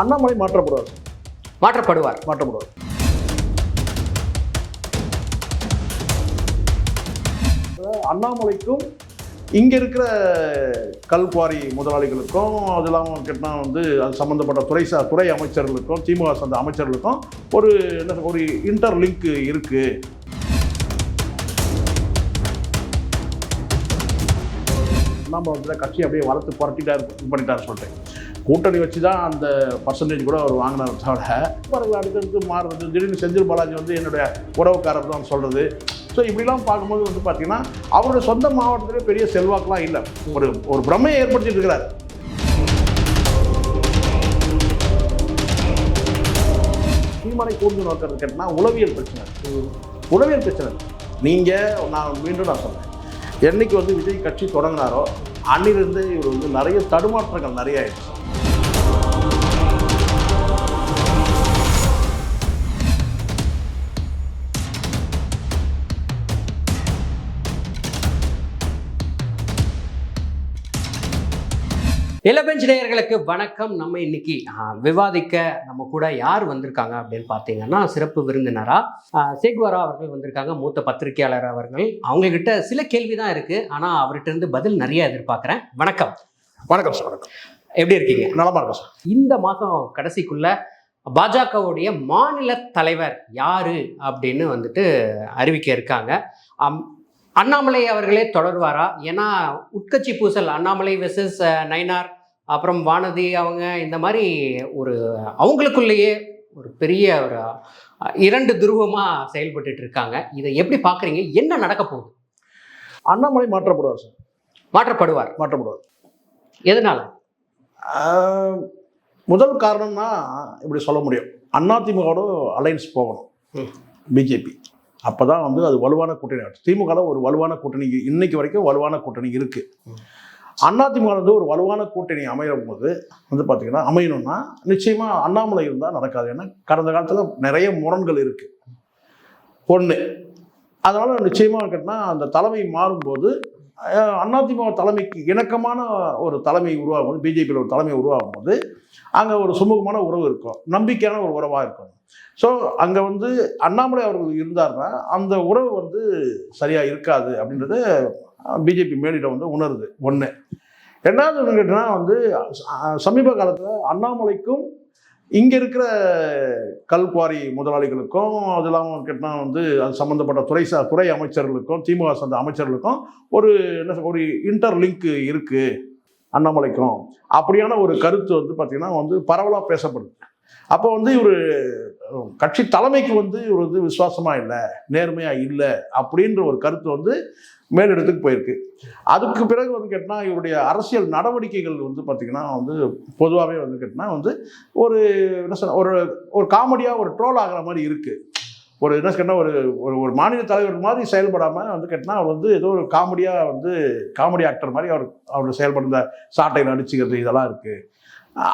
அண்ணாமலை மாற்றப்படுவார். மாற்றப்படுவார். மாற்றப்படுவார். அண்ணாமலைக்கும் இங்க இருக்கிற கல்குவாரி முதலாளிகளுக்கும் அது இல்லாமல் கேட்டால் வந்து அது சம்மந்தப்பட்ட துறை சா துறை அமைச்சர்களுக்கும் திமுக சார்ந்த அமைச்சர்களுக்கும் ஒரு என்ன ஒரு இன்டர் லிங்க் இருக்கு. நம்ம வந்து கட்சி அப்படியே வளர்த்து புரட்டிட்டாரு இது பண்ணிட்டாரு சொல்லிட்டு. கூட்டணி வச்சு தான் அந்த பர்சன்டேஜ் கூட அவர் வாங்கினார். தவிர பிறகு அடுத்தடுத்து மாறுறது திடீர்னு செந்தில் பாலாஜி வந்து என்னுடைய உறவுக்காரர் தான் சொல்கிறது ஸோ இப்படிலாம் பார்க்கும்போது வந்து பார்த்தீங்கன்னா அவருடைய சொந்த மாவட்டத்திலே பெரிய செல்வாக்கெலாம் இல்லை. ஒரு ஒரு பிரமையை ஏற்படுத்திட்டு இருக்கிறார். சீமானை கூர்ந்து நோக்கிறது கேட்டால் உளவியல் பிரச்சனை. உளவியல் பிரச்சனை. நீங்கள் நான் மீண்டும் நான் சொன்னேன் என்னைக்கு வந்து விஜய் கட்சி தொடங்கினாரோ அன்னிலிருந்து இவர் வந்து நிறைய தடுமாற்றங்கள் நிறைய ஆயிடுச்சு. இளபெஞ்ச் நேயர்களுக்கு வணக்கம். நம்ம இன்னைக்கு விவாதிக்க நம்ம கூட யார் வந்திருக்காங்க அப்படின்னு பார்த்தீங்கன்னா சிறப்பு விருந்தினரா சேக்வாரா அவர்கள் வந்திருக்காங்க. மூத்த பத்திரிகையாளர் அவர்கள். அவங்க கிட்ட சில கேள்வி தான் இருக்கு. ஆனா அவர்கிட்ட இருந்து பதில் நிறைய எதிர்பார்க்கிறேன். வணக்கம். வணக்கம் சார் வணக்கம். எப்படி இருக்கீங்க? நலமா இருக்கும் சார். இந்த மாதம் கடைசிக்குள்ள பாஜகவுடைய மாநில தலைவர் யாரு அப்படின்னு வந்துட்டு அறிவிக்க இருக்காங்க. அண்ணாமலை அவர்களே தொடர்வாரா? ஏன்னா உட்கட்சி பூசல் அண்ணாமலை வெர்சஸ் நைனார் அப்புறம் வானதி அவங்க இந்த மாதிரி ஒரு அவங்களுக்குள்ளேயே ஒரு பெரிய ஒரு இரண்டு துருவமாக செயல்பட்டுட்டு இருக்காங்க இதை எப்படி பார்க்குறீங்க என்ன நடக்க போகுது? அண்ணாமலை மாற்றப்படுவார் சார். மாற்றப்படுவார். மாற்றப்படுவார். எதனால? முதல் காரணம்னா இப்படி சொல்ல முடியும். அதிமுகவோட அலைன்ஸ் போகணும். ம். பிஜேபி. அப்போ தான் வந்து அது வலுவான கூட்டணி. ஆகும் திமுகவில் ஒரு வலுவான கூட்டணி இன்னைக்கு வரைக்கும் வலுவான கூட்டணி இருக்குது அதிமுக வந்து ஒரு வலுவான கூட்டணி அமையும் போது வந்து பார்த்திங்கன்னா அமையணும்னா நிச்சயமாக அண்ணாமலை இருந்தால் நடக்காது. ஏன்னா கடந்த காலத்தில் நிறைய முரண்கள் இருக்குது ஒன்று அதனால் நிச்சயமாக கேட்டால் அந்த தலைமை மாறும்போது அதிமுக தலைமைக்கு இணக்கமான ஒரு தலைமை உருவாகும் போது பிஜேபியில் ஒரு தலைமை உருவாகும் போது அங்கே ஒரு சுமூகமான உறவு இருக்கும் நம்பிக்கையான ஒரு உறவாக இருக்கும். ஸோ அங்கே வந்து அண்ணாமலை அவர்கள் இருந்தார்னா அந்த உறவு வந்து சரியாக இருக்காது அப்படின்றது பிஜேபி மேலிடம் வந்து உணருது ஒன்று ரெண்டாவது ஒன்று கேட்டிங்கன்னா வந்து சமீப காலத்தில் அண்ணாமலைக்கும் இங்கே இருக்கிற கல்குவாரி முதலாளிகளுக்கும் அது இல்லாமல் கேட்டால் வந்து அது சம்மந்தப்பட்ட துறை சா துறை அமைச்சர்களுக்கும் திமுக சார்ந்த அமைச்சர்களுக்கும் ஒரு என்ன ஒரு இன்டர்லிங்க் இருக்குது அண்ணாமலைக்கும். அப்படியான ஒரு கருத்து வந்து பார்த்திங்கன்னா வந்து பரவலாக பேசப்படுது. அப்போ வந்து இவர் கட்சி தலைமைக்கு வந்து இவர் வந்து விசுவாசமாக இல்லை நேர்மையாக இல்லை அப்படின்ற ஒரு கருத்து வந்து மேலிடத்துக்கு போயிருக்கு. அதுக்கு பிறகு வந்து கேட்டால் இவருடைய அரசியல் நடவடிக்கைகள் வந்து பார்த்திங்கன்னா வந்து பொதுவாகவே வந்து கேட்டால் வந்து ஒரு என்ன சொல்ல ஒரு ஒரு காமெடியாக ஒரு ட்ரோல் ஆகிற மாதிரி இருக்குது ஒரு என்ன கேட்டால் ஒரு ஒரு ஒரு மாநில தலைவர் மாதிரி செயல்படாமல் வந்து கேட்டால் அவர் வந்து ஏதோ ஒரு காமெடியாக வந்து காமெடி ஆக்டர் மாதிரி அவர் அவர் செயல்படுற சாட்டையில் அடிச்சுக்கிறது இதெல்லாம் இருக்குது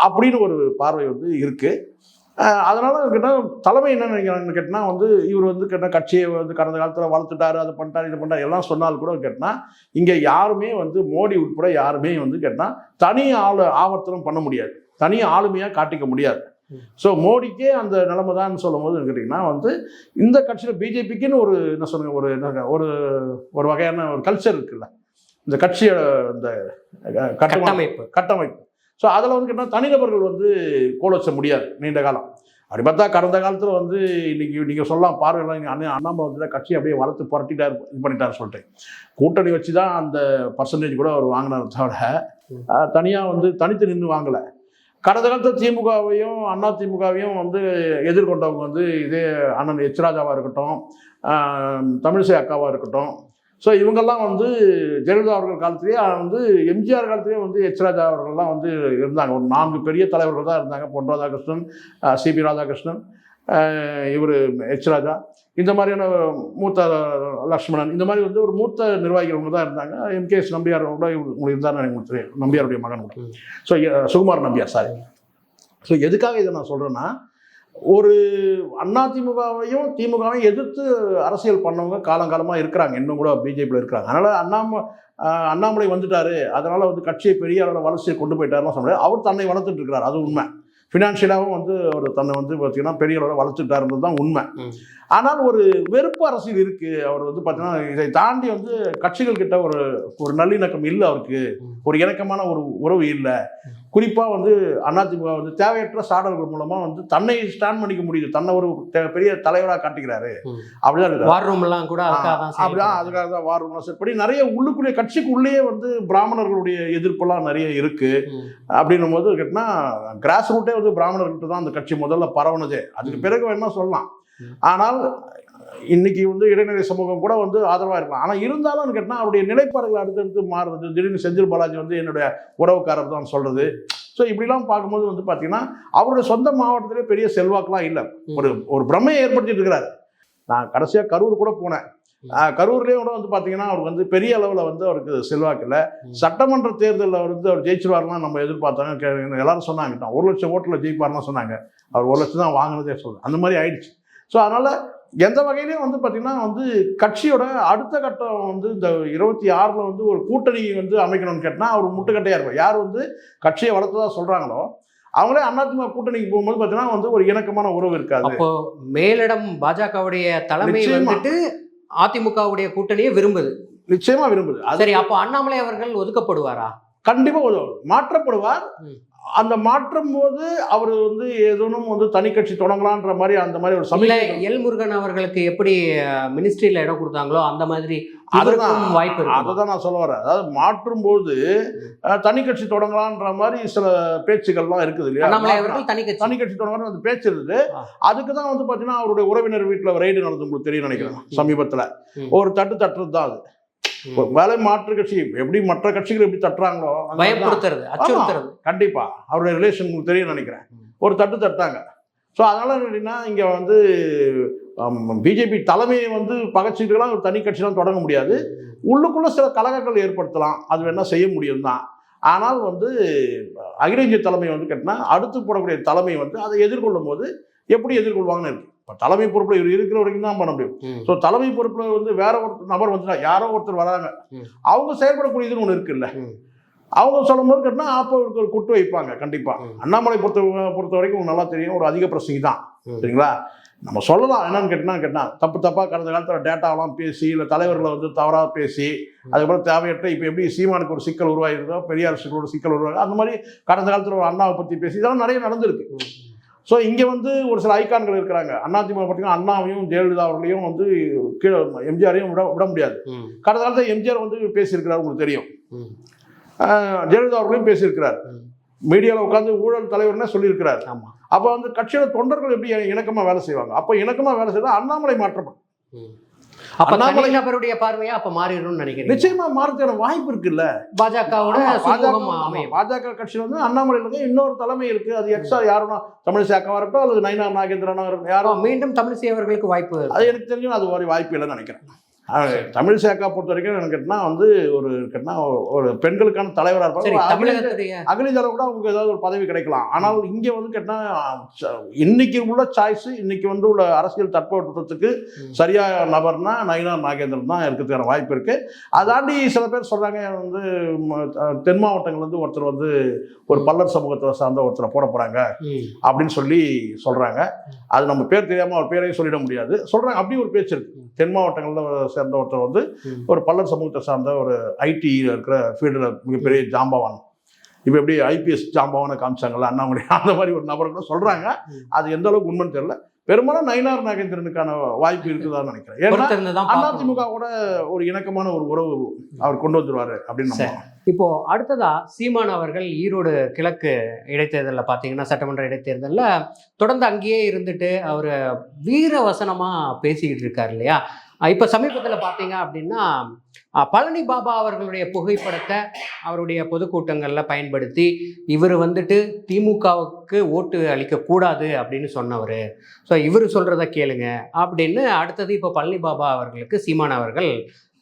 அப்படின்னு ஒரு பார்வை வந்து இருக்குது அதனால கேட்டால் தலைமை என்ன நினைக்கிறாங்கன்னு கேட்டால் வந்து இவர் வந்து கேட்டால் கட்சியை வந்து கடந்த காலத்தில் வளர்த்துட்டாரு அதை பண்ணிட்டாரு இது பண்ணிட்டாரு எல்லாம் சொன்னால் கூட கேட்டால் இங்கே யாருமே வந்து மோடி உட்பட யாருமே வந்து கேட்டால் தனி ஆளு ஆவர்த்தனம் பண்ண முடியாது. தனி ஆளுமையாக காட்டிக்க முடியாது. ஸோ மோடிக்கே அந்த நிலைமை தான் சொல்லும்போது கேட்டிங்கன்னா வந்து இந்த கட்சியில் பிஜேபிக்குன்னு ஒரு என்ன சொல்லுங்க ஒரு என்ன ஒரு ஒரு வகையான ஒரு கல்ச்சர் இருக்குல்ல. இந்த கட்சியோட இந்த கட்டமைப்பு. கட்டமைப்பு. ஸோ அதில் வந்து கேட்டால் தனிநபர்கள் வந்து கோல் வச்ச முடியாது நீண்ட காலம். அப்படி பார்த்தா கடந்த காலத்தில் வந்து இன்னைக்கு நீங்கள் சொல்லலாம் பாருங்கள் அண்ணன் அண்ணாமலை வந்து கட்சி அப்படியே வளர்த்து புரட்டிட்டார் இது பண்ணிட்டார் சொல்லிட்டு. கூட்டணி வச்சு தான் அந்த பர்சன்டேஜ் கூட அவர் வாங்கினார் தவிர தனியாக வந்து தனித்து நின்று வாங்கலை. கடந்த காலத்தில் திமுகவையும் அண்ணா திமுகவையும் வந்து எதிர்கொண்டவங்க வந்து இதே அண்ணன் எச் ராஜாவாக இருக்கட்டும் தமிழிசை அக்காவாக இருக்கட்டும் ஸோ இவங்கெல்லாம் வந்து ஜெயலலிதா அவர்கள் காலத்திலேயே வந்து எம்ஜிஆர் காலத்திலேயே வந்து எச் ராஜா அவர்கள்லாம் வந்து இருந்தாங்க. ஒரு நான்கு பெரிய தலைவர்கள் தான் இருந்தாங்க. பொன் ராதாகிருஷ்ணன் சிபி ராதாகிருஷ்ணன் இவர் எச் ராஜா. இந்த மாதிரியான மூத்த லக்ஷ்மணன் இந்த மாதிரி வந்து ஒரு மூத்த நிர்வாகிகள் அவங்க தான் இருந்தாங்க. எம்கேஎஸ் நம்பியார் கூட உங்களுக்கு இருந்தார் எனக்கு தெரியும். நம்பியாருடைய மகன் so Sukumar Nambiar sorry so எதுக்காக இதை நான் சொல்கிறேன்னா ஒரு அதிமுகவையும் திமுகவையும் எதிர்த்து அரசியல் பண்ணவங்க காலங்காலமாக இருக்கிறாங்க. இன்னும் கூட பிஜேபியில் இருக்கிறாங்க. அதனால் அண்ணாம அண்ணாமலை வந்துட்டாரு. அதனால் வந்து கட்சியை பெரிய அளவில் வளர்ச்சியை கொண்டு போயிட்டாருன்னு சொல்ல அவர் தன்னை வளர்த்துட்டு இருக்கிறார். அது உண்மை. ஃபினான்ஷியலாகவும் வந்து அவர் தன்னை வந்து பார்த்தீங்கன்னா பெரிய அளவில் வளர்த்துட்டாருன்றது தான் உண்மை. ஆனால் ஒரு வெறுப்பு அரசியல் இருக்கு. அவர் வந்து பார்த்தீங்கன்னா இதை தாண்டி வந்து கட்சிகள் கிட்ட ஒரு ஒரு நல்லிணக்கம் இல்லை அவருக்கு. ஒரு இணக்கமான ஒரு உறவு இல்லை. குறிப்பாக வந்து அதிமுக வந்து தேவையற்ற சாடல்கள் மூலமா வந்து தன்னை ஸ்டாண்ட் பண்ணிக்க முடியுது தன்னை ஒரு பெரிய தலைவராக காட்டிக்கிறாரு ம். அப்படிதான் இருக்காரு. வார் ரூம் எல்லாம் கூட அப்படிதான். அதுக்காக தான் வார் படி நிறைய உள்ளுக்குள்ளே கட்சிக்குள்ளேயே வந்து பிராமணர்களுடைய எதிர்ப்பெல்லாம் நிறைய இருக்கு. அப்படின்னும் போது கேட்டினா கிராஸ் ரூட்டே வந்து பிராமணர்கிட்ட தான் அந்த கட்சி முதல்ல பரவுனதே அதுக்கு. பிறகு வேணா சொல்லலாம். ஆனால் இன்னைக்கு வந்து இடைநிலை சமூகம் கூட வந்து ஆதரவாக இருக்கலாம். ஆனால் இருந்தாலும் கேட்டால் அவருடைய நிலைப்பாடுகள் அடுத்தடுத்து மாறுறது. திடீர்னு செந்தில் பாலாஜி வந்து என்னுடைய உறவுக்காரர் தான் சொல்றது. ஸோ இப்படிலாம் பார்க்கும்போது வந்து பார்த்தீங்கன்னா அவருடைய சொந்த மாவட்டத்திலே பெரிய செல்வாக்குலாம் இல்லை. ஒரு ஒரு பிரமையை ஏற்படுத்திட்டு இருக்கிறாரு நான் கடைசியாக கரூர் கூட போனேன். கரூர்லேயும் கூட வந்து பார்த்தீங்கன்னா அவர் வந்து பெரிய அளவில் வந்து அவருக்கு செல்வாக்கு இல்லை. ம். சட்டமன்ற தேர்தலில் வந்து அவர் ஜெயிச்சிருவாருலாம் நம்ம எதிர்பார்த்தாங்க எல்லாரும் சொன்னாங்க. ஒரு லட்சம் ஓட்டில் ஜெயிப்பாருலாம் சொன்னாங்க. அவர் ஒரு லட்சம் தான் வாங்கினதே சொல்லுது அந்த மாதிரி ஆயிடுச்சு. ஸோ அதனால எந்த வகையிலையும் வந்து பார்த்தீங்கன்னா வந்து கட்சியோட அடுத்த கட்டம் வந்து இந்த இருபத்தி ஆறில் வந்து ஒரு கூட்டணி வந்து அமைக்கணும்னு கேட்டால் அவர் முட்டுக்கட்டையாக இருக்கும் யார் வந்து கட்சியை வளர்த்ததா சொல்கிறாங்களோ அவங்களே அதிமுக கூட்டணிக்கு போகும்போது பார்த்தீங்கன்னா வந்து ஒரு இணக்கமான உறவு இருக்காது. அப்போ மேலிடம் பாஜகவுடைய தலைமை. வந்துட்டு அதிமுகவுடைய கூட்டணியை விரும்புது. நிச்சயமா விரும்புது. சரி அப்போ அண்ணாமலை அவர்கள் ஒதுக்கப்படுவாரா? கண்டிப்பா உதவும். மாற்றப்படுவார். அந்த மாற்றும் போது அவர் வந்து ஏதேனும் வந்து தனி கட்சி தொடங்கலான்ற மாதிரி அந்த மாதிரி ஒரு சமயம் எல் முருகன் அவர்களுக்கு எப்படி மினிஸ்ட்ரியில இடம் கொடுத்தாங்களோ அந்த மாதிரி அதுதான் வாய்ப்பு அதை தான் நான் சொல்ல வரேன் அதாவது மாற்றும் போது தனி கட்சி தொடங்கலான்ற மாதிரி சில பேச்சுக்கள்லாம் இருக்குது இல்லையா தனி கட்சி தனி கட்சி தொடங்கலாம் அந்த பேச்சு இருந்தது ஆ. அதுக்கு தான் வந்து பார்த்தீங்கன்னா அவருடைய உறவினர் வீட்டில் ரைடு நடந்து உங்களுக்கு தெரியும் நினைக்கிறேன். சமீபத்தில். ஒரு தட்டு தட்டுறது தான் அது. வேலை மாற்று கட்சி எப்படி மற்ற கட்சிகள் எப்படி தட்டுறாங்களோ. பயப்படுத்துறது அச்சுறுத்துறது. கண்டிப்பா. அவருடைய ரிலேஷன் உங்களுக்கு தெரியும் நினைக்கிறேன். ஒரு தட்டு தட்டாங்க. ஸோ அதனால என்னன்னா இங்க வந்து பிஜேபி தலைமையை வந்து பகச்சிட்டுலாம் ஒரு தனி கட்சிலாம் தொடங்க முடியாது. உள்ளுக்குள்ள சில கலகங்கள் ஏற்படுத்தலாம். அது வேணா செய்ய முடியும் தான். ஆனால் வந்து அகில இந்திய தலைமை வந்து கேட்டினா அடுத்து போடக்கூடிய தலைமை வந்து அதை எதிர்கொள்ளும் போது எப்படி எதிர்கொள்வாங்கன்னு இருக்கு. இப்போ தலைமை பொறுப்பில் இவர் இருக்கிற வரைக்கும் தான் பண்ண முடியும். ஸோ தலைமை பொறுப்பில் வந்து வேற ஒரு நபர் வந்துட்டா யாரோ ஒருத்தர் வராங்க. அவங்க செயல்படக்கூடியதுன்னு ஒன்று இருக்குல்ல. அவங்க சொல்லும்போது கேட்டால் அப்போ இவருக்கு ஒரு குட்டு வைப்பாங்க கண்டிப்பா ம். அண்ணாமலை பொறுத்த பொறுத்த வரைக்கும் உங்களுக்கு நல்லா தெரியும் ஒரு அதிக பிரசங்கி தான். சரிங்களா நம்ம சொல்லலாம் என்னன்னு கேட்டினா கேட்டால் தப்பு தப்பாக கடந்த காலத்தில் டேட்டாவெல்லாம் பேசி இல்லை தலைவர்களை வந்து தவறாக பேசி அதுக்கப்புறம் தேவையற்ற இப்போ எப்படி சீமானுக்கு ஒரு சிக்கல் உருவாயிருந்தோ பெரியார் சிக்கலோட சிக்கல் உருவாயிருந்தோ அந்த மாதிரி கடந்த காலத்தில் ஒரு அண்ணாவை பற்றி பேசி இதெல்லாம் நிறைய நடந்திருக்கு. ஸோ இங்கே வந்து ஒரு சில ஐகான்கள் இருக்கிறாங்க. அதிமுக பார்த்தீங்கன்னா அண்ணாவையும் ஜெயலலிதா அவர்களையும் வந்து கீழே எம்ஜிஆரையும் விட விட முடியாது. கடந்த காலத்தில் எம்ஜிஆர் வந்து பேசியிருக்கிறார் உங்களுக்கு தெரியும். ஜெயலலிதா அவர்களையும் பேசியிருக்கிறார். மீடியாவில் உட்காந்து ஊழல் தலைவர்னே சொல்லியிருக்கிறார். ஆமா. அப்போ வந்து கட்சியோட தொண்டர்கள் எப்படி இணக்கமாக வேலை செய்வாங்க? அப்போ இணக்கமாக வேலை செய்தால் அண்ணாமலை மாற்றப்படும். அப்ப அண்ணாமலை- நபருடைய பார்வையா அப்ப மாறிடும்னு நினைக்கிறேன் நிச்சயமா மாறதுக்கான வாய்ப்பு இருக்குல்ல? பாஜகவோட பாஜக கட்சியில் வந்து அண்ணாமலையில் வந்து இன்னொரு தலைமை இருக்கு. அது எக்ஸ்ட்ரா யாருன்னா தமிழிசைக்காக இருக்கட்டும் அல்லது நயினா நாகேந்திரனா யாரும் மீண்டும் தமிழிசை அவர்களுக்கு வாய்ப்பு. அது எனக்கு தெரிஞ்சு அது ஒரு வாய்ப்பு இல்லைன்னு நினைக்கிறேன். தமிழ் சேக்கா பொறுத்த வரைக்கும் எனக்கு கேட்டினா வந்து ஒரு கேட்டினா ஒரு பெண்களுக்கான தலைவராக இருப்பாங்க. அகில- தமிழகத்துடைய அகலிதார கூட அவங்களுக்கு ஏதாவது ஒரு பதவி கிடைக்கலாம். ஆனால் இங்கே வந்து கேட்டால் இன்னைக்கு உள்ள சாய்ஸ் இன்னைக்கு வந்து உள்ள அரசியல் தட்பவட்டத்துக்கு ம். சரியான நபர்னா நயினா நாகேந்திரன் தான் இருக்கிறதுக்கான வாய்ப்பு இருக்கு. அதாண்டி சில பேர் சொல்றாங்க வந்து தென் மாவட்டங்கள்ல இருந்து ஒருத்தர் வந்து ஒரு பல்லர் சமூகத்தை சார்ந்த ஒருத்தரை போட போறாங்க. அப்படின்னு சொல்லி சொல்றாங்க. அது நம்ம பேர் தெரியாம அவர் பேரையும் சொல்லிட முடியாது. சொல்றாங்க அப்படி ஒரு பேச்சு இருக்கு. தென் மாவட்டங்கள்ல சேர்ந்த ஒருத்தர் வந்து. ஒரு பல்லர் சமூகத்தை சார்ந்த ஒரு ஐடி இருக்கிற ஃபீல்டில் மிகப்பெரிய ஜாம்பவான் இப்போ எப்படி ஐபிஎஸ் ஜாம்பவானை காமிச்சாங்கல்ல அண்ணாமலை அந்த மாதிரி ஒரு நபர் கூட சொல்றாங்க ம். அது எந்த அளவுக்கு உண்மைன்னு தெரியல பெரும்பாலும் நயினார் நாகேந்திரனுக்கான வாய்ப்பு இருக்குதான்னு நினைக்கிறேன் ஏன்னா. அதிமுக கூட ஒரு இணக்கமான ஒரு உறவு அவர் கொண்டு வந்துருவாரு அப்படின்னு. இப்போ அடுத்ததா சீமான் அவர்கள் ஈரோடு கிழக்கு இடைத்தேர்தலில் பார்த்தீங்கன்னா சட்டமன்ற இடைத்தேர்தலில் தொடர்ந்து அங்கேயே இருந்துட்டு அவர் வீர வசனமா பேசிக்கிட்டு இருக்காரு இல்லையா இப்ப சமீபத்தில் பார்த்தீங்க அப்படின்னா பழனி பாபா அவர்களுடைய புகைப்படத்தை அவருடைய பொதுக்கூட்டங்களில் பயன்படுத்தி இவர் வந்துட்டு திமுகவுக்கு ஓட்டு அளிக்கக்கூடாது அப்படின்னு சொன்னவர். ஸோ இவர் சொல்கிறத கேளுங்க அப்படின்னு அடுத்தது இப்போ பழனி பாபா அவர்களுக்கு சீமான் அவர்கள்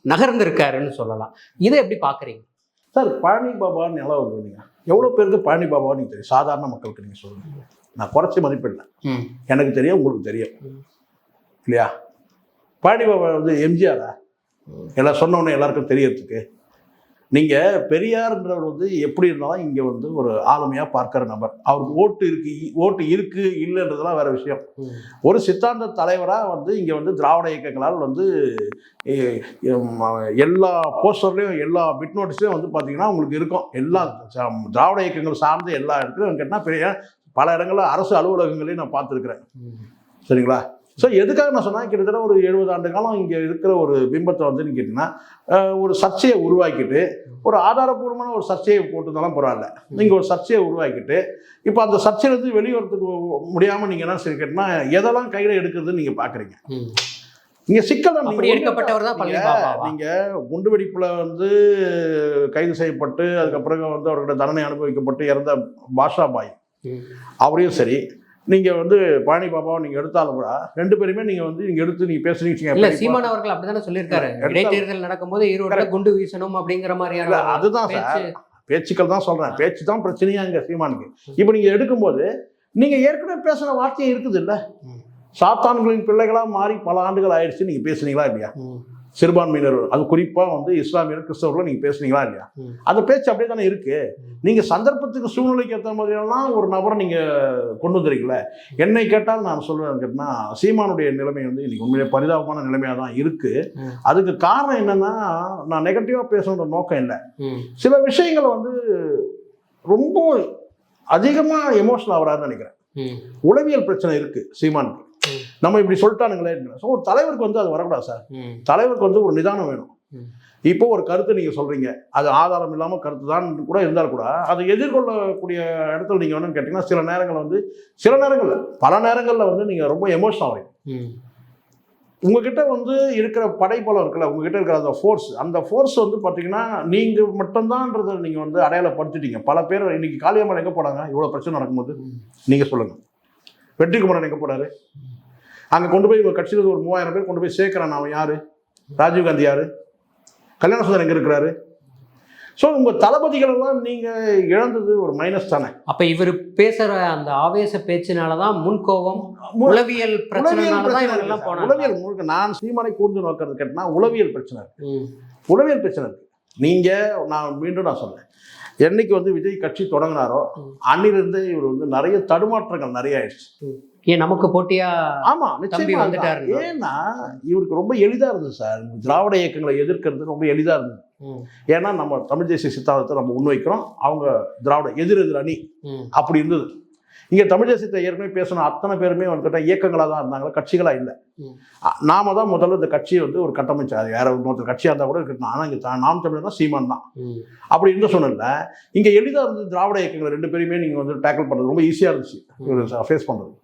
நகர்ந்திருக்காருன்னு சொல்லலாம். இதை எப்படி பார்க்குறீங்க சார் பழனி பாபா நிலவு நீங்க எவ்வளவு பேருக்கு பழனி பாபா நீங்க தெரியும்? சாதாரண மக்களுக்கு நீங்க சொல்லுங்க. நான் குறைச்சி மதிப்பிடல. ம். எனக்கு தெரியும் உங்களுக்கு தெரியும். இல்லையா? பழனி பாபா வந்து எம்ஜிஆரா? எல்லாம் சொன்ன உடனே எல்லாருக்கும் தெரியறதுக்கு. நீங்க பெரியார்ன்றவர் வந்து எப்படி இருந்தாலும் இங்க வந்து ஒரு ஆளுமையா பார்க்கிற நபர். அவருக்கு ஓட்டு இருக்கு ஓட்டு இருக்கு இல்லைன்றதெல்லாம் வேற விஷயம். ஒரு சித்தாந்த தலைவரா வந்து இங்க வந்து திராவிட இயக்கங்களால் வந்து எல்லா போஸ்டர்லயும் எல்லா பிட் நோட்டீஸ்லயும் வந்து பாத்தீங்கன்னா உங்களுக்கு இருக்கும். எல்லா திராவிட இயக்கங்கள் சார்ந்த எல்லா இடத்துலையும். கேட்டால் பெரிய பல இடங்கள்ல அரசு அலுவலகங்களையும் நான் பார்த்துருக்குறேன். சரிங்களா? ஸோ எதுக்காக நான் சொன்னா கிட்டத்தட்ட ஒரு எழுபது ஆண்டு காலம் இங்கே இருக்கிற ஒரு பிம்பத்தை வந்து நீங்க கேட்டிங்கன்னா ஒரு சர்ச்சையை உருவாக்கிட்டு ஒரு ஆதாரபூர்வமான ஒரு சர்ச்சையை போட்டுருந்தாலும் பரவாயில்ல நீங்கள் ஒரு சர்ச்சையை உருவாக்கிட்டு இப்போ அந்த சர்ச்சையிலேருந்து வெளிவரத்துக்கு முடியாமல் நீங்கள் என்ன சரி கேட்டிங்கன்னா எதெல்லாம் கையில் எடுக்கிறதுன்னு நீங்கள் பார்க்குறீங்க. இங்கே சிக்கல் எடுக்கப்பட்டவர் தான் பழனி பாபாவா நீங்க குண்டு வெடிப்புல வந்து கைது செய்யப்பட்டு அதுக்கப்புறம் வந்து அவர்கிட்ட தண்டனை அனுபவிக்கப்பட்டு இறந்த பாஷா பாய். அவரையும் சரி நீங்க வந்து பழனி பாபாவை நீங்க எடுத்தாலும் கூட ரெண்டு பேருமே நீங்க வந்து நீங்க எடுத்து நீங்க பேசுறீங்க இல்ல சீமான் அவர்கள் அப்படிதானே சொல்லியிருக்காரு. எடுத்தா- இடைத்தேர்தல் நடக்கும்போது ஈரோடுல குண்டு வீசணும் அப்படிங்கிற மாதிரியான அதுதான் சார். பேச்சு பேச்சுக்கள் தான் சொல்றேன். பேச்சு தான் பிரச்சனையா இங்க சீமானுக்கு. இப்போ நீங்க எடுக்கும்போது நீங்க ஏற்கனவே பேசுன வார்த்தையும் இருக்குது இல்ல. சாத்தான்களின் பிள்ளைகளா மாறி பல ஆண்டுகள் ஆயிடுச்சு நீங்க பேசுனீங்களா இல்லையா. சிறுபான்மையினர் அது குறிப்பா வந்து இஸ்லாமியர் கிறிஸ்தவர்கள் நீங்க பேசுனீங்களா இல்லையா. அந்த பேச்சு அப்படியே தானே இருக்கு நீங்க சந்தர்ப்பத்துக்கு சூழ்நிலைக்கு ஏற்ற மாதிரியெல்லாம் ஒரு நபரை நீங்க கொண்டு வந்துருக்கீங்களே என்னை கேட்டால் நான் சொல்லுவேன் கேட்டா சீமானுடைய நிலைமை வந்து இன்னைக்கு உண்மையிலே பரிதாபமான நிலைமையா தான் இருக்கு ம். அதுக்கு காரணம் என்னன்னா நான் நெகட்டிவா பேசணுன்ற நோக்கம் இல்லை. சில விஷயங்களை வந்து ரொம்ப அதிகமா எமோஷனல் ஆகிறாருன்னு நினைக்கிறேன். உளவியல் பிரச்சனை இருக்கு சீமானுக்கு. நம்ம இப்படி சொல்லிட்டானுங்களே ஸோ ஒரு தலைவருக்கு வந்து அது வரக்கூடாது சார். தலைவருக்கு வந்து ஒரு நிதானம் வேணும். இப்போ ஒரு கருத்து நீங்க சொல்றீங்க. அது ஆதாரம் இல்லாம கருத்து தான் கூட இருந்தால் கூட அதை எதிர்கொள்ளக்கூடிய இடத்துல நீங்க வந்து கேட்டீங்கன்னா சில நேரங்கள் வந்து சில நேரங்கள்ல பல நேரங்கள்ல வந்து நீங்க ரொம்ப எமோஷனல் ஆகிறீங்க ம். உங்ககிட்ட வந்து இருக்கிற படைப்பலம் இருக்குல்ல உங்ககிட்ட இருக்கிற அந்த ஃபோர்ஸ் அந்த ஃபோர்ஸ் வந்து பார்த்தீங்கன்னா நீங்க மட்டும்தான்றதை நீங்க வந்து அடையாளப்படுத்திட்டீங்க. பல பேர் இன்னைக்கு காளியம்மன் எங்க போனாங்க? இவ்வளவு பிரச்சனை நடக்கும்போது. நீங்க சொல்லுங்க. வெற்றி குமரன் எங்க போனாரு? அங்க கொண்டு போய் உங்க கட்சியில ஒரு மூவாயிரம் பேர் கொண்டு போய் சேர்க்கிறான் அவன் யாரு? ராஜீவ் காந்தி யாரு? கல்யாண சுந்தரம் எங்க இருக்கிறாரு? ஸோ உங்க தளபதிகள் எல்லாம் நீங்க இழந்தது ஒரு மைனஸ் தானே. அப்ப இவர் பேசுற அந்த ஆவேச பேச்சினாலதான் முன்கோபம் உளவியல் பிரச்சனை. இவங்க உளவியல் முழுக்க நான் சீமானை கூர்ந்து நோக்கிறது கேட்டனா உளவியல் பிரச்சனை. உளவியல் பிரச்சனை இருக்கு. நீங்க நான் மீண்டும் நான் சொல்றேன். என்னைக்கு வந்து விஜய் கட்சி தொடங்கினாரோ. அன்னிலிருந்து இவர் வந்து நிறைய தடுமாற்றங்கள் நிறைய ஆயிடுச்சு. ஏன் நமக்கு போட்டியா ஆமா தம்பி. அதுதான். ஏன்னா இவருக்கு ரொம்ப எளிதா இருந்தது சார். திராவிட இயக்கங்களை எதிர்க்கிறது ரொம்ப எளிதா இருந்தது. ஏன்னா நம்ம தமிழ் தேசிய சித்தாந்தத்தை நம்ம முன்வைக்கிறோம். அவங்க திராவிட எதிர் எதிர் அணி. அப்படி இருந்தது. இங்க தமிழ் தேசியத்தை ஏற்கனவே பேசின அத்தனை பேருமே வந்துகிட்ட இயக்கங்களா தான் இருந்தாங்க கட்சிகளா இல்லை. நாம தான் முதல்ல இந்த கட்சியை வந்து ஒரு கட்டமைச்சு. அது வேற இன்னொருத்தர் கட்சியா இருந்தா கூட இருக்கட்டும். ஆனா இங்க நாம் தமிழர் தான் சீமான் தான். அப்படி இருந்த சொன்னல இங்க எளிதா இருந்து திராவிட இயக்கங்கள் ரெண்டு பேருமே நீங்க வந்து டேக்கிள் பண்றது ரொம்ப ஈஸியா இருந்துச்சு. ஃபேஸ் பண்றது. க-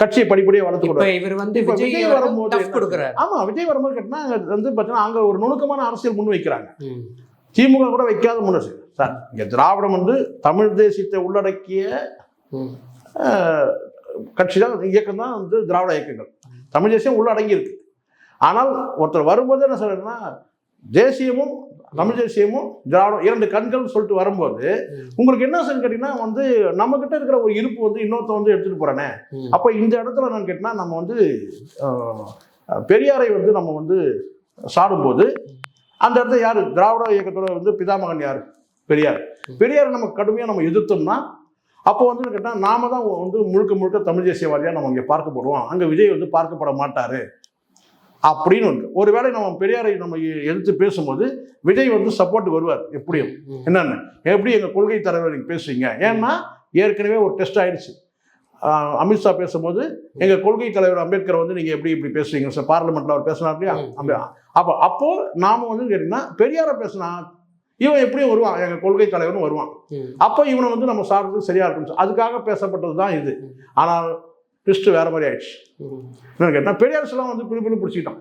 கட்சியை படிப்படியா வளர்த்து இவர் வந்து விஜய் வரும்போது ஆமா விஜய் வரும்போது கேட்டினா அங்க வந்து பார்த்தீங்கன்னா அங்க ஒரு நுணுக்கமான அரசியல் முன் வைக்கிறாங்க. திமுக கூட வைக்காத முன்னசு சார் இங்க திராவிடம் வந்து தமிழ் தேசியத்தை உள்ளடக்கிய கட்சி தான் இயக்கம் தான் வந்து திராவிட இயக்கங்கள். தமிழ் தேசியம் உள்ளடங்கி இருக்கு ஆனால் ஒருத்தர் வரும்போது என்ன சொல்றேன்னா தேசியமும் தமிழ் தேசியமும் திராவிடம் இரண்டு கண்கள் சொல்லிட்டு வரும்போது. உங்களுக்கு என்ன சார் கேட்டீங்கன்னா வந்து நம்ம கிட்ட இருக்கிற ஒரு இருப்பு வந்து இன்னொருத்த வந்து எடுத்துட்டு போறானே. அப்ப இந்த இடத்துல என்னன்னு கேட்டினா நம்ம வந்து பெரியாரை வந்து நம்ம வந்து சாடும்போது அந்த இடத்துல யாரு? திராவிட இயக்கத்தோட வந்து பிதாமகன் யாரு? பெரியார். பெரியாரை நம்ம கடுமையா நம்ம எதிர்த்தோம்னா அப்போ வந்து கேட்டால் நாம தான் வந்து முழுக்க முழுக்க தமிழ் தேசியவாதியா நம்ம இங்கே பார்க்கப்படுவோம். அங்க விஜய் வந்து பார்க்கப்பட மாட்டாரு. அப்படின்னு ஒன்று. ஒருவேளை நம்ம பெரியாரை நம்ம எதிர்த்து பேசும்போது விஜய் வந்து சப்போர்ட்டுக்கு வருவார் எப்படியும். என்னென்ன? எப்படி எங்க கொள்கை தலைவர் பேசுவீங்க ஏன்னா ஏற்கனவே ஒரு டெஸ்ட் ஆயிடுச்சு. அமித்ஷா பேசும்போது எங்க கொள்கை தலைவர் அம்பேத்கர் வந்து நீங்க எப்படி இப்படி பேசுவீங்க சார் பார்லிமெண்ட்ல அவர் பேசினார் இல்லையா? அப்போ அப்போ நாம வந்து கேட்டீங்கன்னா பெரியார பேசினா இவன் எப்படியும் வருவான். எங்க கொள்கை தலைவரும் வருவான். அப்போ இவனை வந்து நம்ம சார்றது சரியா இருக்கும் அதுக்காக பேசப்பட்டது தான் இது. ஆனால் ட்விஸ்ட் வேற மாதிரி ஆயிடுச்சு. என்னன்னு கேட்டா பெரியார் எல்லாம் வந்து பிடிப்பிலும் பிடிச்சிக்கிட்டான்.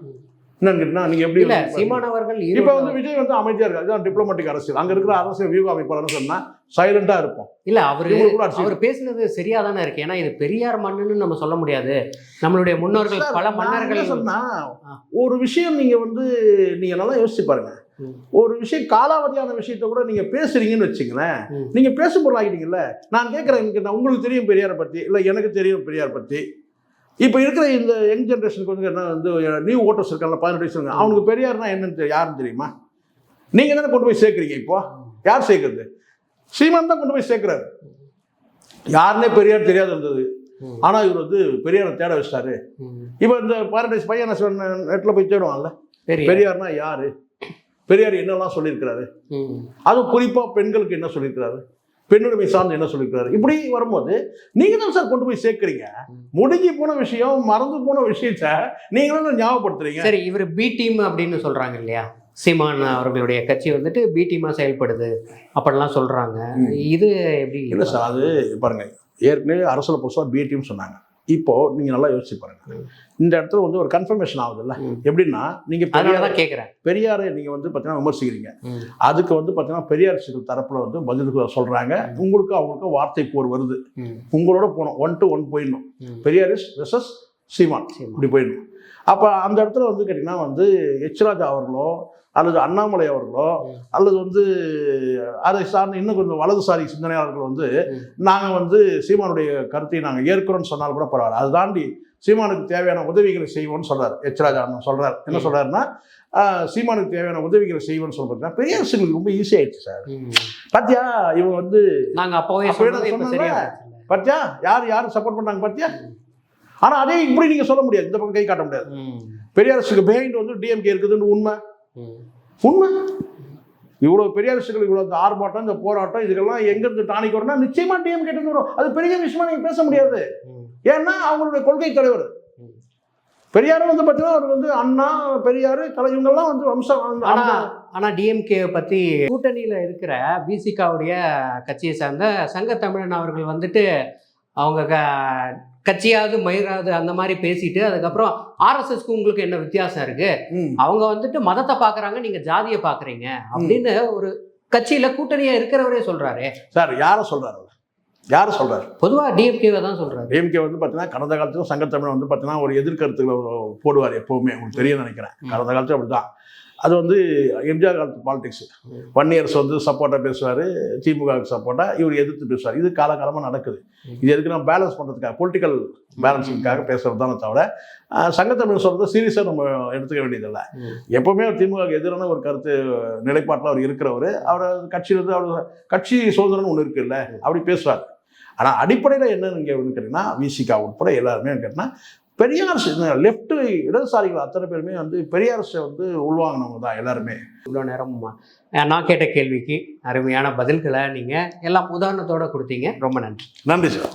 என்னன்னு கேட்டா நீங்க எப்படி இல்ல சீமான் அவர்கள் இப்ப வந்து விஜய் வந்து அமைதியா இருக்காரு இதுதான் டிப்ளமேட்டிக் அரசியல் அங்க இருக்கிற அரசியல் வியூக அமைப்பாளர்னு சொன்னா சைலண்டா இருப்போம் இல்ல அவரு அவர் பேசுனது சரியா தானே இருக்கு ஏன்னா இது பெரியார் மண்ணுன்னு நம்ம சொல்ல முடியாது நம்மளுடைய முன்னோர்கள் பல மன்னர்கள் என்ன சொன்னா, ஆ. ஒரு விஷயம் நீங்க வந்து நீங்க நல்லா யோசிச்சு பாருங்க ம். ஒரு விஷயம் காலாவதியான விஷயத்த கூட நீங்க பேசுறீங்கன்னு வச்சுங்களேன். நீங்க பேசும் பொருள் ஆகிட்டீங்கல்ல. நான் கேட்கறேன் எனக்கு நான் உங்களுக்கு தெரியும் பெரியாரை பத்தி இல்ல எனக்கு தெரியும் பெரியார் பத்தி. இப்போ இருக்கிற இந்த யங் ஜென்ரேஷனுக்கு வந்து என்ன வந்து நியூ ஓட்டர்ஸ் இருக்காங்க பதினெட்டு வயசு அவனுக்கு பெரியார்னா என்னன்னு யாருன்னு தெரியுமா? நீங்க தானே கொண்டு போய் சேர்க்குறீங்க இப்போ? யார் சேர்க்கறது? சீமான் தான் கொண்டு போய் சேர்க்கிறாரு. யாருன்னே பெரியார் தெரியாது இருந்தது. ம். ஆனா இவர் வந்து பெரியாரை தேட வச்சிட்டாரு. இப்போ இந்த பாரடைஸ் பையன் நெட்டில் போய் தேடுவான்ல. பெரிய பெரியார்னா யாரு? பெரியார் என்னெல்லாம் சொல்லியிருக்கிறாரு. அதுவும் குறிப்பா பெண்களுக்கு என்ன சொல்லியிருக்கிறாரு? பெண்ணுரிமை சார்ந்து என்ன சொல்லியிருக்கிறாரு? இப்படி வரும்போது நீங்க தான் சார் கொண்டு போய் சேர்க்குறீங்க? முடிஞ்சு போன விஷயம் மறந்து போன விஷயத்த நீங்களும் ஞாபகப்படுத்துறீங்க. சரி இவர் பி டீம் அப்படின்னு சொல்றாங்க இல்லையா? சீமான் அவர்களுடைய கட்சி வந்துட்டு பி டீமா செயல்படுது அப்படிலாம் சொல்றாங்க. ம். இது எப்படி? இல்லை சார் அது பாருங்க ஏற்கனவே அரசியல் புதுசாக பிடிஎம் சொன்னாங்க. இப்போ நீங்க நல்லா யோசிச்சு பாருங்க. இந்த இடத்துல வந்து ஒரு கன்ஃபர்மேஷன் ஆகுதுல்ல. எப்படின்னா நீங்க பெரியார் அதனாலதான் கேக்குறேன் பெரியாரை நீங்க வந்து பார்த்தீங்கன்னா விமர்சிக்கிறீங்க. அதுக்கு வந்து பார்த்தீங்கன்னா பெரியார் தரப்புல வந்து பதிலுக்கு சொல்றாங்க உங்களுக்கு அவங்களுக்கு வார்த்தை போர் வருது. உங்களோட போகணும் ஒன் டு ஒன் போயிடணும். Periyar is versus Seeman. இப்படி போயிடணும் அப்போ அந்த இடத்துல வந்து கேட்டிங்கன்னா வந்து எச் ராஜா அவர்களோ அல்லது அண்ணாமலை அவர்களோ. அல்லது வந்து அதை சார்ந்த இன்னும் கொஞ்சம் வலதுசாரி சிந்தனையாளர்கள் வந்து. நாங்கள் வந்து சீமானுடைய கருத்தை நாங்கள் ஏற்கிறோம்னு சொன்னால் கூட பரவாயில்ல அதை தாண்டி சீமானுக்கு தேவையான உதவிகளை செய்வோம்னு சொல்றாரு எச் ராஜா அண்ணன் சொல்றாரு என்ன. சொல்றாருன்னா சீமானுக்கு தேவையான உதவிகளை செய்வோம்னு சொல்றாரு பெரிய அரசுகளுக்கு ரொம்ப ஈஸி ஆயிடுச்சு சார். பாத்தியா இவங்க வந்து நாங்க அப்பவே. பாத்தியா யார் யார் சப்போர்ட் பண்ணாங்க பாத்தியா ஆனா அதே இப்படி நீங்க சொல்ல முடியாது இந்த பக்கம் கை காட்ட முடியாது ம். பெரியாரசுக்கு பிஹைண்ட் வந்து டிஎம்கே இருக்குதுன்னு உண்மை. உண்மை இவ்வளவு பெரியாரசுகள் இவ்வளவு இந்த ஆர்ப்பாட்டம் இந்த போராட்டம் இதுக்கெல்லாம் எங்க இருந்து டானிக் வரும்னா நிச்சயமா டிஎம்கே இருந்து வரும் அது பெரிய விஷயமா நீங்க பேச முடியாது. ஏன்னா அவங்களுடைய கொள்கை தலைவர். பெரியாரும் வந்து பார்த்தீங்கன்னா அவர் வந்து அண்ணா பெரியார் கலை இவங்கெல்லாம் வந்து வம்சம் அந்த- ஆனா அந்த- ஆனா டிஎம்கே பத்தி கூட்டணியில இருக்கிற பிசிகாவுடைய கட்சியை சார்ந்த சங்க தமிழன் அவர்கள் வந்துட்டு அவங்க க- கட்சியாவது மயிராது அந்த மாதிரி பேசிட்டு அதுக்கப்புறம் ஆர்எஸ்எஸ்க்கு உங்களுக்கு என்ன வித்தியாசம் இருக்கு. அவங்க வந்துட்டு மதத்தை பாக்குறாங்க நீங்க ஜாதியை பாக்குறீங்க அப்படின்னு ஒரு கட்சியில கூட்டணியா இருக்கிறவரே சொல்றாரு. சார் யாரை சொல்றாரு? யாரை சொல்றாரு? பொதுவா டிஎம்கேவை தான் சொல்றாரு. டிஎம்கே வந்து பார்த்தீங்கன்னா கடந்த காலத்துல சங்கத்தமிழ் வந்து பார்த்தீங்கன்னா ஒரு எதிர்கருத்துக்களை போடுவார் எப்பவுமே உங்களுக்கு தெரியும் நினைக்கிறேன். கடந்த காலத்துல அப்படிதான் அது வந்து எம்ஜிஆர் காலத்து பாலிடிக்ஸ் வன்னியர்ஸ் ஒன் இயர்ஸ் வந்து சப்போர்ட்டாக பேசுவார் திமுகவுக்கு சப்போர்ட்டாக இவர் எதிர்த்து பேசுவார். இது காலகாலமாக நடக்குது. இது எதுக்கு நம்ம பேலன்ஸ் பண்ணுறதுக்காக பொலிட்டிக்கல் பேலன்ஸிங்காக பேசுகிறது தானே தவிர சங்கத்தமிழ் சொல்கிறது சீரியஸாக நம்ம எடுத்துக்க வேண்டியதில்லை. எப்போவுமே எப்பவுமே அவர் திமுகவுக்கு எதிரான ஒரு கருத்து நிலைப்பாட்டில் அவர் இருக்கிறவர். அவர் கட்சியிலிருந்து அவர் கட்சி சுதந்திரம்னு ஒன்று இருக்குல்ல அப்படி பேசுவார் ஆனால் அடிப்படையில் என்னன்னு கேட்டிங்கன்னா விசிகா உட்பட எல்லாருமே கேட்டிங்கன்னா பெரியார் லெஃப்ட் இடதுசாரிகள் அத்தனை பேருமே வந்து பெரியாரசை வந்து உள்வாங்கினவங்க தான் எல்லாருமே. இவ்வளோ நேரம் அஹ், நான் கேட்ட கேள்விக்கு அருமையான பதில்களை நீங்க எல்லாம் உதாரணத்தோட கொடுத்தீங்க. ரொம்ப நன்றி. நன்றி சார்.